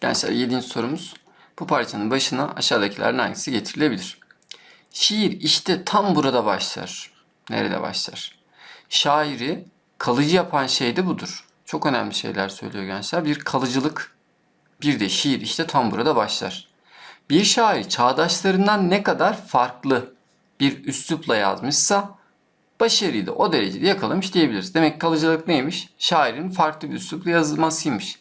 Gençler 7. sorumuz. Bu parçanın başına aşağıdakilerden hangisi getirilebilir? Şiir işte tam burada başlar. Nerede başlar? Şairi kalıcı yapan şey de budur. Çok önemli şeyler söylüyor gençler. Bir kalıcılık, bir de şiir işte tam burada başlar. Bir şair çağdaşlarından ne kadar farklı bir üslupla yazmışsa başarıyı da o derecede yakalamış diyebiliriz. Demek kalıcılık neymiş? Şairin farklı bir üslupla yazılmasıymış.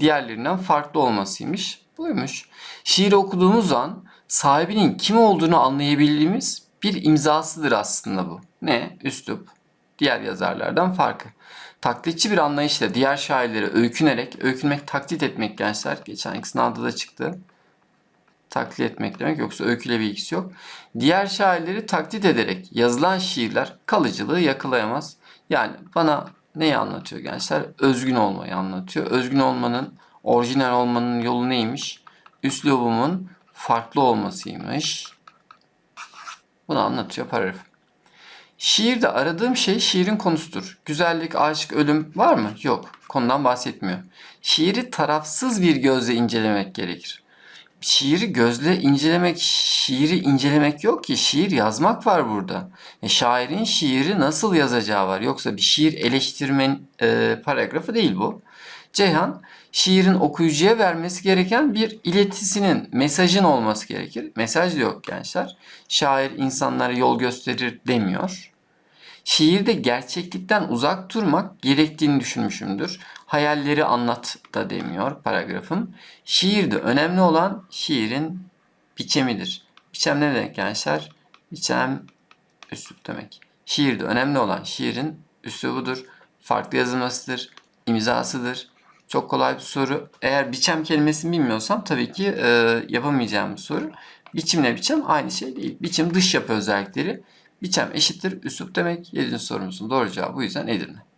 Diğerlerinden farklı olmasıymış. Buymuş. Şiiri okuduğumuz an sahibinin kim olduğunu anlayabildiğimiz bir imzasıdır aslında bu. Ne? Üslup. Diğer yazarlardan farkı. Taklitçi bir anlayışla diğer şairlere öykünerek, öykünmek taklit etmek gençler. Geçen sınavda da çıktı taklit etmek demek yoksa öyküyle bir ilgisi yok. Diğer şairleri taklit ederek yazılan şiirler kalıcılığı yakalayamaz. Yani bana neyi anlatıyor gençler? Özgün olmayı anlatıyor. Özgün olmanın, orijinal olmanın yolu neymiş? Üslubumun farklı olmasıymış. Bunu anlatıyor paragraf. Şiirde aradığım şey şiirin konusudur. Güzellik, aşk, ölüm var mı? Yok. Konudan bahsetmiyor. Şiiri tarafsız bir gözle incelemek gerekir şiiri gözle incelemek, şiiri incelemek yok ki. Şiir yazmak var burada. E, şairin şiiri nasıl yazacağı var. Yoksa bir şiir eleştirmen e, paragrafı değil bu. Ceyhan, şiirin okuyucuya vermesi gereken bir iletisinin, mesajın olması gerekir. Mesaj da yok gençler. Şair insanlara yol gösterir demiyor. Şiirde gerçeklikten uzak durmak gerektiğini düşünmüşümdür. Hayalleri anlat da demiyor paragrafım. Şiirde önemli olan şiirin biçemidir. Biçem ne demek gençler? Biçem üslup demek. Şiirde önemli olan şiirin üslubudur. Farklı yazılmasıdır. imzasıdır. Çok kolay bir soru. Eğer biçem kelimesini bilmiyorsam tabii ki e, yapamayacağım bir soru. Biçimle biçem aynı şey değil. Biçim dış yapı özellikleri. Biçem eşittir üslup demek. 7. sorumuzun doğru cevabı bu yüzden Edirne.